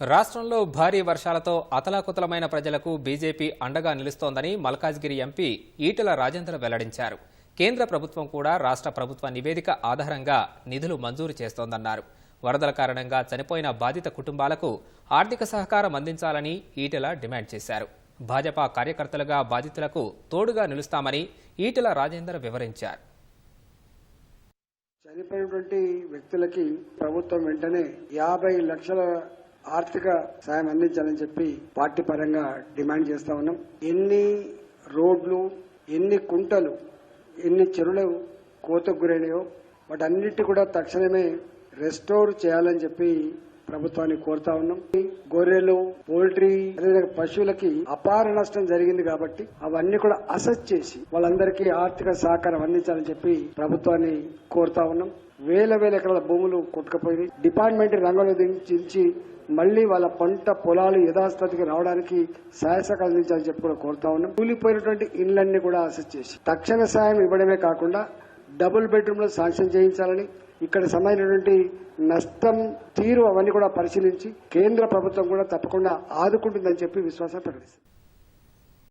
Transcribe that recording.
రాష్ట్రంలో భారీ వర్షాలతో అతలాకుతలమైన ప్రజలకు బీజేపీ అండగా నిలుస్తోందని మల్కాజ్గిరి ఎంపీ ఈటెల రాజేందర్ వెల్లడించారు. కేంద్ర ప్రభుత్వం కూడా రాష్ట్ర ప్రభుత్వ నివేదిక ఆధారంగా నిధులు మంజూరు చేస్తోందన్నారు. వరదల కారణంగా చనిపోయిన బాధిత కుటుంబాలకు ఆర్థిక సహకారం అందించాలని ఈటెల డిమాండ్ చేశారు. భాజపా కార్యకర్తలుగా బాధితులకు తోడుగా నిలుస్తామని ఈటెల రాజేందర్ వివరించారు. చనిపోయినటువంటి వ్యక్తులకి ప్రభుత్వం వెంటనే యాభై లక్షల ఆర్థిక సాయం అందించాలని చెప్పి పార్టీ పరంగా డిమాండ్ చేస్తా ఉన్నాం. ఎన్ని రోడ్లు ఎన్ని కుంటలు ఎన్ని చెరువులు కోతకు గురైనాయో వాటన్నిటి కూడా తక్షణమే రెస్టోర్ చేయాలని చెప్పి ప్రభుత్వాన్ని కోరుతా ఉన్నాం. గొర్రెలు పోల్ట్రీ అదేవిధంగా పశువులకి అపార నష్టం జరిగింది కాబట్టి అవన్నీ కూడా అసెస్ చేసి వాళ్ళందరికీ ఆర్థిక సహకారం అందించాలని చెప్పి ప్రభుత్వాన్ని కోరుతా ఉన్నాం. వేల వేల ఎకరాల భూములు కొట్టుకుపోయి డిపార్ట్మెంట్ రంగంలో దించి మళ్ళీ వాళ్ళ పంట పొలాలు యథాస్థితికి రావడానికి సహాయ సహకారం అందించాలని చెప్పి కూడా కోరుతా ఉన్నాం. కూలిపోయినటువంటి ఇళ్ళన్నీ కూడా అసెస్ చేసి తక్షణ సాయం ఇవ్వడమే కాకుండా డబుల్ బెడ్రూమ్లో శాంక్షన్ చేయించాలని ఇక్కడ సమయమైనటువంటి నష్టం తీరు అవన్నీ కూడా పరిశీలించి కేంద్ర ప్రభుత్వం కూడా తప్పకుండా ఆదుకుంటుందని చెప్పి విశ్వాసం ప్రకటిస్తుంది.